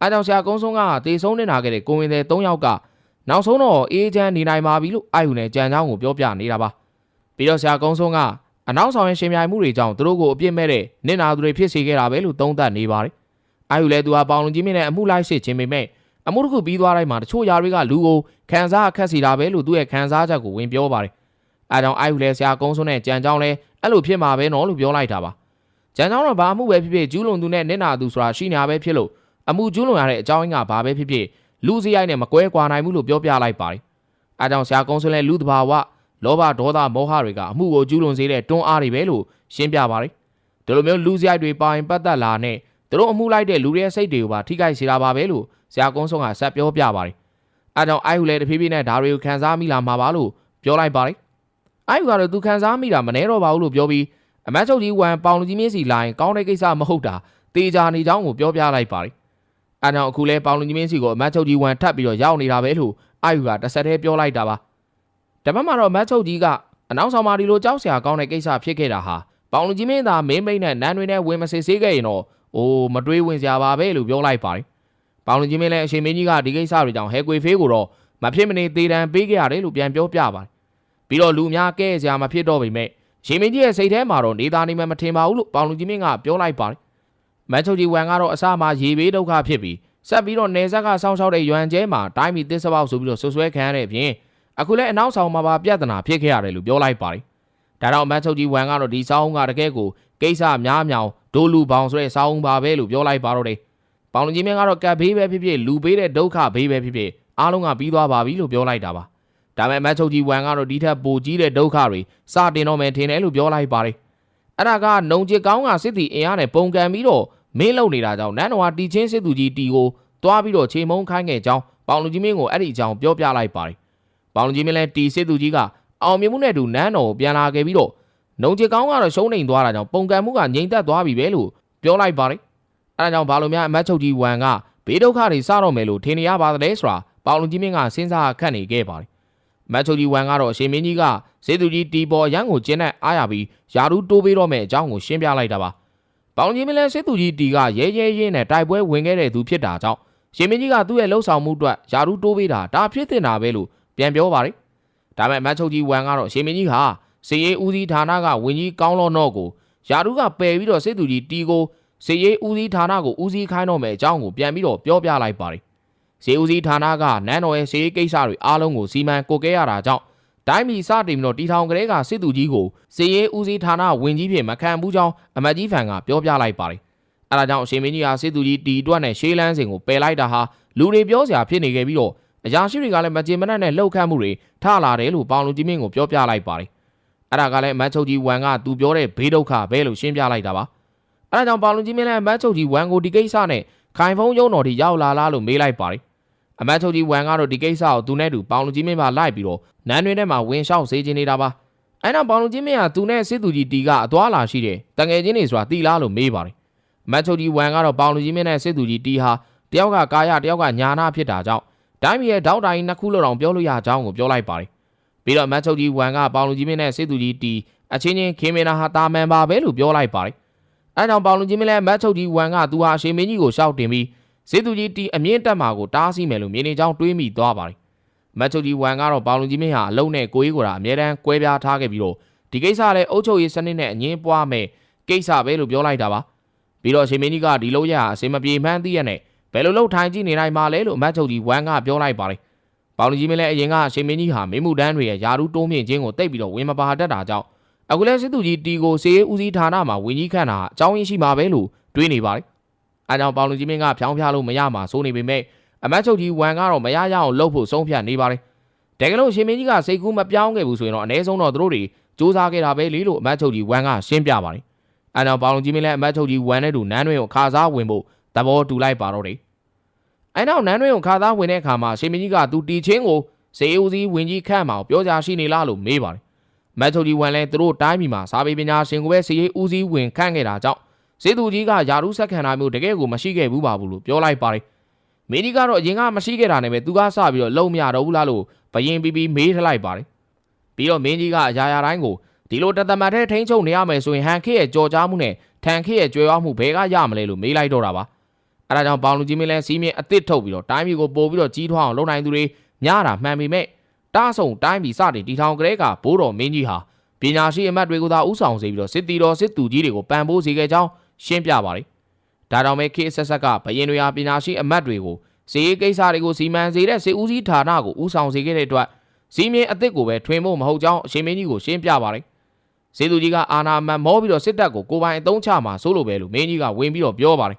အဲကြောင့်ဆရာကုန်းစုကတေဆုံးနေတာခဲ့တဲ့ကိုဝင်တဲ့၃ယောက်ကနောက်ဆုံးတော့အေးချမ်းနေနိုင်ပါပြီလို့အာယူနဲ့ကြံချောင်းကိုပြောပြနေတာပါပြီးတော့ဆရာကုန်းစုကအနောက်ဆောင်ရင်ရှင်ပြိုင်မှုတွေကြောင့်သူတို့ကိုအပြစ်မဲ့တဲ့နစ်နာသူတွေဖြစ်စေခဲ့တာပဲလို့သုံးသပ်နေပါတယ် အာယူလည်းသူဟာပေါင်လုံကြီးမြင့်နဲ့အမှုလိုက်စစ်ခြင်းပေမဲ့အမှုတစ်ခုပြီးသွားတိုင်းမှာတချို့ຢာတွေကလူကိုခံစားအခက်စီတာပဲလို့သူ့ရဲ့ခံစားချက်ကိုဝင်ပြောပါတယ်အဲကြောင့်အာယူလည်းဆရာကုန်းစုနဲ့ကြံချောင်းလည်းအဲ့လိုဖြစ်မှာပဲနော်လို့ပြောလိုက်တာပါကြံချောင်းတော့ဘာအမှုပဲဖြစ်ဖြစ်ကျူးလွန်သူနဲ့နစ်နာသူဆိုတာရှိနေတာပဲဖြစ်လို့အမှုကျူးလွန်ရတဲ့အကြောင်းရင်းကဘာပဲဖြစ်ဖြစ်လူစရိုက်နဲ့မကွဲကွာနိုင်ဘူးလို့ပြောပြလိုက်ပါတယ်အဲကြောင့်ဆရာကုန်းစုလည်းလူတဘာဝလောဘဒေါသမောဟတွေကအမှုကိုကျူးလွန်စေတဲ့တွန်းအားတွေပဲလို့ရှင်းပြပါတယ်ဒီလိုမျိုးလူစရိုက်တွေပါရင်ပတ်သက်လာနဲ့ သူတို့အမှုလိုက်တဲ့လူတွေရဲ့စိတ်တွေကိုပါထိခိုက်စေတာပါပဲလို့ဆရာကုန်းဆုံးကဆက်ပြောပြပါတယ်အဲကြောင့်အိုက်ဟူလည်းတဖြည်းဖြည်းနဲ့ဒါတွေကိုခံစားမိလာမှာပါလို့ပြောလိုက်ပါတယ်အိုက်ဟူကတော့သူခံစားမိတာမနှဲတော့ပါဘူးလို့ပြောပြီးအမတ်ချုပ်ကြီးဝမ်ပေါင်လူကြီးမြင့်စီလိုင်းကောင်းတဲ့ကိစ္စမဟုတ်တာတေချာနေကြောင်းကိုပြောပြလိုက်ပါတယ်အဲကြောင့်အခုလဲပေါင်လူကြီးမြင့်စီကိုအမတ်ချုပ်ကြီးဝမ်ထပ်ပြီးတော့ရောက်နေတာပဲလို့အိုက်ဟူကတစ်ဆက်တည်းပြောလိုက်တာပါတပတ်မှာတော့မတ်ချုပ်ကြီးကအနောက်ဆောင်မာဒီလိုကြောက်စရာကောင်းတဲ့ကိစ္စဖြစ်ခဲ့တာဟာပေါင်လူကြီးမင်းသားမင်းမိတ်နဲ့နန်းတွင်နဲ့ဝင်မစစ်ဆေးခဲ့ရင်တော့ အိုးမတွေးဝင်စရာပါပဲလို့ပြောလိုက်ပါတယ်။ပေါင်လူကြီးမင်းလည်းအရှင်မင်းကြီးကဒီကိစ္စတွေကြောင့်ဟဲကွေဖေးကိုတော့မဖြစ်မနေသေးတံပေးခဲ့ရတယ်လို့ပြန်ပြောပြပါတယ်။ပြီးတော့လူများကဲစရာမဖြစ်တော့ပေမဲ့ရှင်မင်းကြီးရဲ့စိတ်ထဲမှာတော့နေသားနေမှမထင်ပါဘူးလို့ပေါင်လူကြီးမင်းကပြောလိုက်ပါတယ်။မတ်ချုပ်ကြီးဝမ်ကတော့အစမှရေဘေးဒုက္ခဖြစ်ပြီးဆက်ပြီးတော့နေဆက်ကစောင်းရှောက်တဲ့ရွမ်ကျဲမှာတိုင်းပြည်တစ်စပေါက်ဆိုပြီးတော့ဆွဆွဲခံရတဲ့အပြင်အခုလည်းအနောက်ဆောင်မှာပါပြဿနာဖြစ်ခဲ့ရတယ်လို့ပြောလိုက်ပါတယ်။ ဒါတော့မတ်ချုပ်ကြီးဝမ်ကတော့ဒီစောင်းကတကယ်ကိုကိစ္စများမြောင်ဒိုလူပေါင်ဆိုတဲ့စောင်းပါပဲလို့ပြောလိုက်ပါတော့တယ်။ပေါင်လူကြီးမင်းကတော့ကပ်ဘေးပဲဖြစ်ဖြစ်လူဘေးတဲ့ဒုက္ခဘေးပဲဖြစ်ဖြစ်အားလုံးကပြီးသွားပါပြီလို့ပြောလိုက်တာပါ။ဒါပေမဲ့မတ်ချုပ်ကြီးဝမ်ကတော့ဒီထက်ပိုကြီးတဲ့ဒုက္ခတွေစတင်တော့မယ်ထင်တယ်လို့ပြောလိုက်ပါတယ်။အဲ့ဒါကနှုံချစ်ကောင်းကစစ်တီအင်အားနဲ့ပုံကန်ပြီးတော့မင်းလုံနေတာကြောင့်နန်းတော်ဟာတီချင်းစစ်သူကြီးတီကိုတွားပြီးတော့ချိန်မုံခိုင်းခဲ့ကြောင်းပေါင်လူကြီးမင်းကိုအဲ့ဒီအကြောင်းပြောပြလိုက်ပါတယ်။ပေါင်လူကြီးမင်းလည်းတီစစ်သူကြီးက အောင်မြင်မှုနဲ့တူနန်းတော်ကိုပြန်လာခဲ့ပြီးတော့နှုံချစ်ကောင်းကတော့ရှုံးနေသွားတာကြောင့်ပုံကံမှုကငြိမ်သက်သွားပြီပဲလို့ပြောလိုက်ပါတယ်။အဲဒါကြောင့်ဘာလို့များအမတ်ချုပ်ကြီးဝမ်ကဘေးဒုက္ခတွေစတော့မယ်လို့ထင်နေရပါသလဲဆိုတာပေါလုံကြီးမင်းကစဉ်းစားခတ်နေခဲ့ပါတယ်။မတ်ချုပ်ကြီးဝမ်ကတော့အရှင်မင်းကြီးကစေသူကြီးတီပေါ်ရန်ကိုကျင်းနဲ့အားရပြီးယာရူတိုးပေးတော့မယ်အကြောင်းကိုရှင်းပြလိုက်တာပါ။ပေါလုံကြီးမင်းလည်းစေသူကြီးတီကရဲရဲရဲနဲ့တိုက်ပွဲဝင်ခဲ့တဲ့သူဖြစ်တာကြောင့်ရှင်မင်းကြီးကသူ့ရဲ့လှုပ်ဆောင်မှုအတွက်ယာရူတိုးပေးတာဒါဖြစ်တင်တာပဲလို့ပြန်ပြောပါတယ်။ ဒါပေမဲ့မတ်ချုပ်ကြီးဝမ်ကတော့ရှင်မင်းကြီးဟာစေရေးဦးစီးဌာနကဝင်ကြီးကောင်းလောတော့ကိုယာရုကပယ်ပြီးတော့စစ်သူကြီးတီကိုစေရေးဦးစီးဌာနကိုဦးစီးခိုင်းတော့မယ်အကြောင်းကိုပြန်ပြီးတော့ပြောပြလိုက်ပါတယ်။စေဦးစီးဌာနကနန်းတော်ရဲ့စေရေးကိစ္စတွေအားလုံးကိုစီမံကိုကဲရတာကြောင့်တိုင်းပြည်စတင်ပြီးတော့တီထောင်ကလေးကစစ်သူကြီးကိုစေရေးဦးစီးဌာနဝင်ကြီးဖြစ်မခံဘူးကြောင်းအမတ်ကြီးဖန်ကပြောပြလိုက်ပါတယ်။အဲဒါကြောင့်အရှင်မင်းကြီးဟာစစ်သူကြီးတီတွက်နဲ့ရှေးလန်းစင်ကိုပယ်လိုက်တာဟာလူတွေပြောစရာဖြစ်နေခဲ့ပြီးတော့ အရာရှိတွေကလည်းမကြေမနက်နဲ့လှုပ်ခတ်မှုတွေထလာတယ်လို့ပေါင်လူကြီးမင်းကိုပြောပြလိုက်ပါတယ်။အဲ့ဒါကလည်းမတ်ချုပ်ကြီးဝမ်ကသူပြောတဲ့ဘေးဒုက္ခပဲလို့ရှင်းပြလိုက်တာပါအဲ့ဒါကြောင့်ပေါလုံကြီးမင်းလည်းမတ်ချုပ်ကြီးဝမ်ကိုဒီကိစ္စနဲ့ခိုင်ဖုံးရုံတော်ထိရောက်လာလားလို့မေးလိုက်ပါတယ်အမတ်ချုပ်ကြီးဝမ်ကတော့ဒီကိစ္စကိုသူနဲ့တူပေါလုံကြီးမင်းပါလိုက်ပြီးတော့နန်းတွင်ထဲမှာဝင်လျှောက်စေချင်နေတာပါအဲ့တော့ပေါလုံကြီးမင်းကသူနဲ့စစ်သူကြီးတီကအသွာလာရှိတယ်တငယ်ချင်းတွေဆိုတာတီလားလို့မေးပါတယ်မတ်ချုပ်ကြီးဝမ်ကတော့ပေါလုံကြီးမင်းနဲ့စစ်သူကြီးတီဟာတယောက်ကကာယတယောက်ကညာနာဖြစ်တာကြောင့် တိုင်းပြည်ရဲ့တောက်တိုင်းနှစ်ခုလောက်တောင်ပြောလို့ရကြောင်းကိုပြောလိုက်ပါတယ်ပြီးတော့မတ်ချုပ်ကြီးဝမ်ကပေါင်လူကြီးမင်းနဲ့စစ်သူကြီးတီအချင်းချင်းခင်မင်နာဟာတာမန်ပါပဲလို့ပြောလိုက်ပါတယ်အဲကြောင့်ပေါင်လူကြီးမင်းလည်းမတ်ချုပ်ကြီးဝမ်ကသူဟာအရှင်မင်းကြီးကိုရှောက်တင်ပြီးစစ်သူကြီးတီအမြင့်တက်မှာကိုတားဆီးမယ်လို့မြင်နေကြောင်းတွေးမိသွားပါတယ်မတ်ချုပ်ကြီးဝမ်ကတော့ပေါင်လူကြီးမင်းဟာအလုံးနဲ့ကိုကြီးကိုယ်တာအမြဲတမ်းကွဲပြားထားခဲ့ပြီးတော့ဒီကိစ္စလည်းအုပ်ချုပ်ရေးစနစ်နဲ့အငင်းပွားမယ်ကိစ္စပဲလို့ပြောလိုက်တာပါပြီးတော့ရှင်မင်းကြီးကဒီလိုရအစင်မပြေမှန်းသိရနဲ့ ဘယ်လိုလုပ်ထိုင်ကြည့်နေနိုင်မှာလဲလို့မတ်ချုပ်ကြီးဝမ်ကပြောလိုက်ပါတယ်ပေါင်လူကြီးမင်းလည်းအရင်ကရှင်မင်းကြီးဟာမင်းမှုတန်းတွေရဲ့ယာရုတိုးမြင့်ခြင်းကိုတိတ်ပြီးတော့ဝင်မပါတတ်တာကြောင့်အခုလဲစစ်သူကြီးတီကိုစေးဦးစီးဌာနမှာဝင်ကြီးခန့်တာအကြောင်းရင်းရှိမှာပဲလို့တွေးနေပါတယ်အဲကြောင့်ပေါင်လူကြီးမင်းကဖြောင်းဖြားလို့မရမှာစိုးနေပေမဲ့အမတ်ချုပ်ကြီးဝမ်ကတော့မရရအောင်လှုပ်ဖို့ဆုံးဖြတ်နေပါတယ်တကယ်လို့ရှင်မင်းကြီးကစိတ်ကူးမပြောင်းခဲ့ဘူးဆိုရင်တော့အ ਨੇ ဆုံးတော့သူတို့တွေစူးစမ်းခဲ့တာပဲလေလို့အမတ်ချုပ်ကြီးဝမ်ကရှင်းပြပါတယ်အဲကြောင့်ပေါင်လူကြီးမင်းလည်းအမတ်ချုပ်ကြီးဝမ်နဲ့တူနန်းတွင်ကိုခါစားဝင်ဖို့ သဘောတူလိုက်ပါတော့တယ်အဲနောက်နန်းတွင်ကိုခါစားဝင်တဲ့အခါမှာရှင်မင်းကြီးကသူတီချင်းကိုစေဦးစီးဝင်ကြီးခန့်မှာပြောကြရှိနေလားလို့မေးပါတယ်မတ်ချုပ်ကြီးဝမ်လည်းသူတို့တိုင်းပြည်မှာစာပေပညာရှင်ကိုပဲစေဦးစီးဝင်ခန့်ခဲ့တာကြောင့်စေသူကြီးကယာရုဆက်ခံတာမျိုးတကယ်ကိုမရှိခဲ့ဘူးပါဘူးလို့ပြောလိုက်ပါတယ်မင်းကြီးကတော့အရင်ကမရှိခဲ့တာနဲ့ပဲသူကစပြီးတော့လုံမရတော့ဘူးလားလို့ဘယင်ပီပီမေးထလိုက်ပါတယ်ပြီးတော့မင်းကြီးကအရာရာတိုင်းကိုဒီလိုတသမတ်ထဲထိန်းချုပ်နေရမယ်ဆိုရင်ဟန်ခေရဲ့ကြော်ကြားမှုနဲ့ထန်ခေရဲ့ကြွယ်ဝမှုဘယ်ကရမလဲလို့မေးလိုက်တော့တာပါ အဲဒါကြောင့်ပေါင်လူကြီးမင်းလဲစီးမြင့်အစ်စ်ထုတ်ပြီးတော့တိုင်းပြည်ကိုပို့ပြီးတော့ကြီးထွားအောင်လုပ်နိုင်သူတွေများတာမှန်ပေမဲ့တားဆုံတိုင်းပြည်စတင်တီထောင်ကလေးကဘိုးတော်မင်းကြီးဟာပညာရှိအမတ်တွေကိုသာဥဆောင်စေပြီးတော့စစ်တီတော်စစ်သူကြီးတွေကိုပံ့ပိုးစေခဲ့ကြောင်းရှင်းပြပါတယ်ဒါကြောင့်ပဲခေတ်ဆက်ဆက်ကဘရင်တွေဟာပညာရှိအမတ်တွေကိုစီရေးကိစ္စတွေကိုစီမံစေတဲ့စေဦးစီးဌာနကိုဥဆောင်စေခဲ့တဲ့အတွက်စီမင်းအစ်စ်ကိုပဲထွင်ဖို့မဟုတ်ကြောင်းအရှင်မင်းကြီးကိုရှင်းပြပါတယ်စေသူကြီးကအာနာမန်မောပြီးတော့စစ်တပ်ကိုကိုပိုင်အသုံးချမှာစိုးလို့ပဲလို့မင်းကြီးကဝင်ပြီးတော့ပြောပါတယ်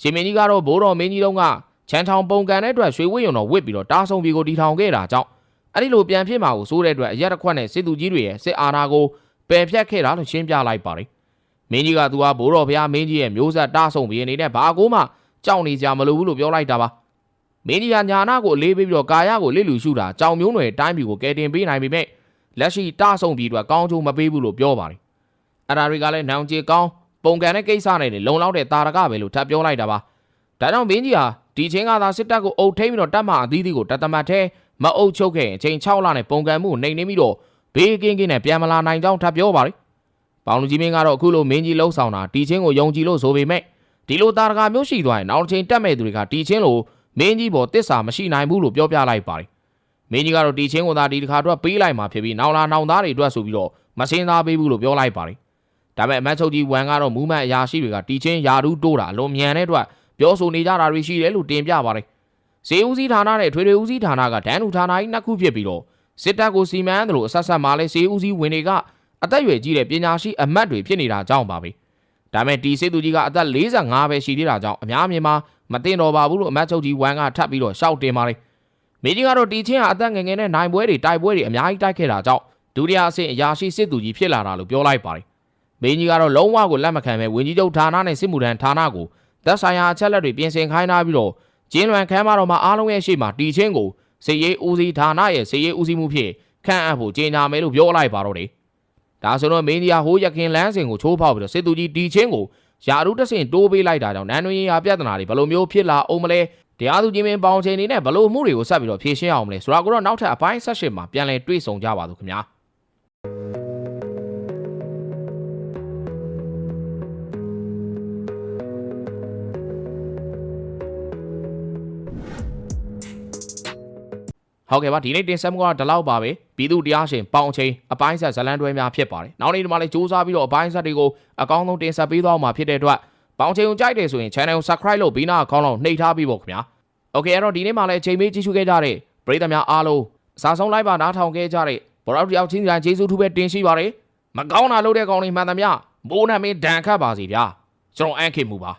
ရှင်မင်းကြီးကတော့ဘိုးတော်မင်းကြီးတုန်းကချမ်းထောင်ပုံကန်တဲ့အတွက်ရွှေဝိရုံတော်ဝစ်ပြီးတော့တားဆုံပြီးကိုတီထောင်ခဲ့တာကြောင့်အဲ့ဒီလိုပြန်ဖြစ်မှာကိုစိုးတဲ့အတွက်အရက်တစ်ခွက်နဲ့စစ်သူကြီးတွေရဲ့စစ်အာဏာကိုပယ်ဖြတ်ခဲ့တာလို့ရှင်းပြလိုက်ပါတယ်မင်းကြီးကသူကဘိုးတော်ဘုရားမင်းကြီးရဲ့မျိုးဆက်တားဆုံပြီးနေတဲ့ဘာကိုမှကြောက်နေကြမလို့ဘူးလို့ပြောလိုက်တာပါမင်းကြီးကညာနာကိုအလေးပေးပြီးတော့ကာယကိုလစ်လူရှုတာကြောင်မျိုးနွယ်တိုင်းပြည်ကိုကယ်တင်ပေးနိုင်ပေမဲ့လက်ရှိတားဆုံပြီးတော့ကောင်းချိုးမပေးဘူးလို့ပြောပါတယ်အဲ့ဒါတွေကလည်းနောင်ကျေကောင်း ပုံကန်တဲ့ကိစ္စနဲ့လုံလောက်တဲ့တာရကပဲလို့ထပ်ပြောလိုက်တာပါဒါကြောင့်မင်းကြီးဟာဒီချင်းကသာစစ်တပ်ကိုအုပ်ထိန်ပြီးတော့တတ်မှအသီးသီးကိုတသမတ်ထဲမအုပ်ချုပ်ခဲ့ရင်အချိန်6လနဲ့ပုံကန်မှုကိုနှိမ်နှင်းပြီးတော့ဘေးကင်းကင်းနဲ့ပြန်မလာနိုင်ကြောင်းထပ်ပြောပါတယ်ပေါင်လူကြီးမင်းကတော့အခုလိုမင်းကြီးလှုပ်ဆောင်တာဒီချင်းကိုယုံကြည်လို့ဆိုပေမဲ့ဒီလိုတာရကမျိုးရှိသွားရင်နောက်တစ်ချိန်တက်မဲ့သူတွေကဒီချင်းလိုမင်းကြီးပေါ်တစ္ဆာမရှိနိုင်ဘူးလို့ပြောပြလိုက်ပါတယ်မင်းကြီးကတော့ဒီချင်းကိုသာဒီတစ်ခါတော့ပေးလိုက်မှာဖြစ်ပြီးနောင်လာနောင်သားတွေအတွက်ဆိုပြီးတော့မစင်းသားပေးဘူးလို့ပြောလိုက်ပါတယ် ဒါပေမဲ့အမတ်ချုပ်ကြီးဝမ်ကတော့မူးမတ်အရာရှိတွေကတီချင်းယာဒူးတိုးတာအလွန်မြန်တဲ့အတွက်ပြောဆိုနေကြတာတွေရှိတယ်လို့တင်ပြပါတယ်။ဇေဦးစီးဌာနနဲ့ထွေထွေဦးစီးဌာနကဒန်းလူဌာနကြီးနှစ်ခုဖြစ်ပြီးတော့စစ်တပ်ကိုစီမံတယ်လို့အဆက်ဆက်မှာလဲဇေဦးစီးဝင်တွေကအသက်အရွယ်ကြီးတဲ့ပညာရှိအမတ်တွေဖြစ်နေတာကြောင့်ပါပဲ။ဒါမဲ့ဒီစစ်သူကြီးကအသက်45ပဲရှိသေးတာကြောင့်အများမြင်မှာမတင်တော်ပါဘူးလို့အမတ်ချုပ်ကြီးဝမ်ကထပ်ပြီးတော့ရှောက်တင်ပါတယ်။မင်းကြီးကတော့တီချင်းဟာအသက်ငယ်ငယ်နဲ့နိုင်ပွဲတွေတိုက်ပွဲတွေအများကြီးတိုက်ခဲ့တာကြောင့်ဒုတိယအဆင့်အရာရှိစစ်သူကြီးဖြစ်လာတာလို့ပြောလိုက်ပါတယ်။ မင်းကြီးကတော့လုံးဝကိုလက်မခံပဲဝင်ကြီးချုပ်ဌာနနဲ့စစ်မှုထမ်းဌာနကိုသက်ဆိုင်ရာအချက်လက်တွေပြင်ဆင်ခိုင်းထားပြီးတော့ကျင်းလွန်ခမ်းမတော်မှာအားလုံးရဲ့ရှေ့မှာတီချင်းကိုစေရေးဦးစီးဌာနရဲ့စေရေးဦးစီးမှုဖြင့်ခန့်အပ်ဖို့ကြေညာမယ်လို့ပြောလိုက်ပါတော့တယ်။ဒါဆိုတော့မင်းဒီယာဟိုးရခင်လန်းစင်ကိုချိုးဖောက်ပြီးတော့စစ်သူကြီးတီချင်းကိုယာရုတဆင်တိုးပေးလိုက်တာကြောင့်နန်းတွင်ရာပြဿနာတွေဘယ်လိုမျိုးဖြစ်လာအောင်မလဲတရားသူကြီးမင်းပေါင်းချိန်နေနဲ့ဘယ်လိုမှုတွေကိုဆက်ပြီးတော့ဖြေရှင်းအောင်မလဲဆိုတာကိုတော့နောက်ထပ်အပိုင်းဆက်ရှင်မှာပြန်လည်တွေးဆုံကြပါစို့ခင်ဗျာ။ ဟုတ်ကဲ့ပါဒီနေ့တင်ဆက်မှုကတော့ဒီလောက်ပါပဲပြည်သူတရားရှင်ပေါင်အချိန်အပိုင်းဆက်ဇလန်တွဲများဖြစ်ပါတယ်နောက်နေ့ဒီမှာလည်းစူးစမ်းပြီးတော့အပိုင်းဆက်တွေကိုအကောင်းဆုံးတင်ဆက်ပေးသွားမှာဖြစ်တဲ့အတွက်ပေါင်ချိန်ကိုကြိုက်တယ်ဆိုရင် channel ကို subscribe လုပ်ပြီးနောက်အကောင်းဆုံးနှိပ်ထားပြီးပေါ့ခင်ဗျာโอเคအဲ့တော့ဒီနေ့မှလည်းအချိန်မေးကြည့်ရှုခဲ့ကြတဲ့ပရိသတ်များအားလုံးအစားဆုံး live ပါနားထောင်ခဲ့ကြတဲ့ဘောရောက်တယောက်ချင်းတိုင်းကျေးဇူးထူးပဲတင်ရှိပါတယ်မကောင်းတာလုပ်တဲ့ကောင်တွေမှန်သမျှမိုးနဲ့မင်းဒဏ်ခတ်ပါစီဗျာကျွန်တော်အန်ခေမှုပါ